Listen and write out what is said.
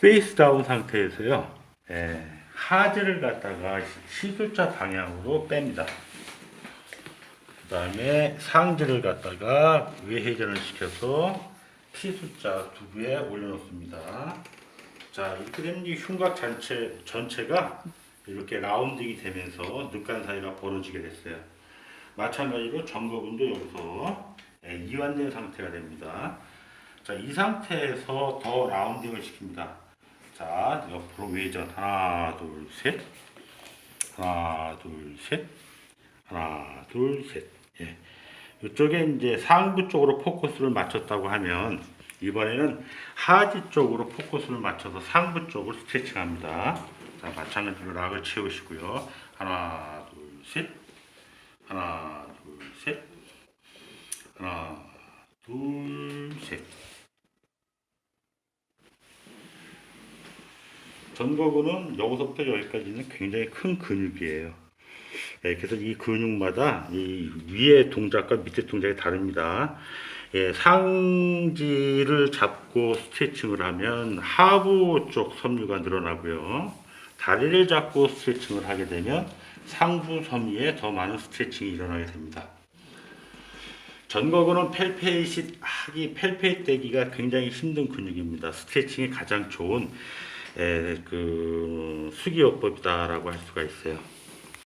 페이스 다운 상태에서요. 예, 하즈를 갖다가 시술자 방향으로 뺍니다. 그 다음에 상지를 갖다가 외회전을 시켜서 P숫자 두부에 올려놓습니다. 자, 이렇게 되면 이 흉곽 전체, 전체가 이렇게 라운딩이 되면서 늑간 사이가 벌어지게 됐어요. 마찬가지로 점거근도 여기서 예, 이완된 상태가 됩니다. 자, 이 상태에서 더 라운딩을 시킵니다. 자, 옆으로 외전 하나, 둘, 셋. 하나, 둘, 셋. 하나, 둘, 셋. 예. 이쪽에 이제 상부 쪽으로 포커스를 맞췄다고 하면 이번에는 하지 쪽으로 포커스를 맞춰서 상부 쪽을 스트레칭합니다. 자, 마찬가지로 락을 채우시고요. 하나, 둘, 셋. 하나, 둘, 셋. 하나, 둘, 셋. 전거근은 여기서부터 여기까지는 굉장히 큰 근육이에요. 예, 그래서 이 근육마다 이 위의 동작과 밑의 동작이 다릅니다. 예, 상지를 잡고 스트레칭을 하면 하부 쪽 섬유가 늘어나고요. 다리를 잡고 스트레칭을 하게 되면 상부 섬유에 더 많은 스트레칭이 일어나게 됩니다. 전거근은 펠페이시 하기 펠페이 떼기가 굉장히 힘든 근육입니다. 스트레칭이 가장 좋은 에, 그 수기요법이다라고 할 수가 있어요.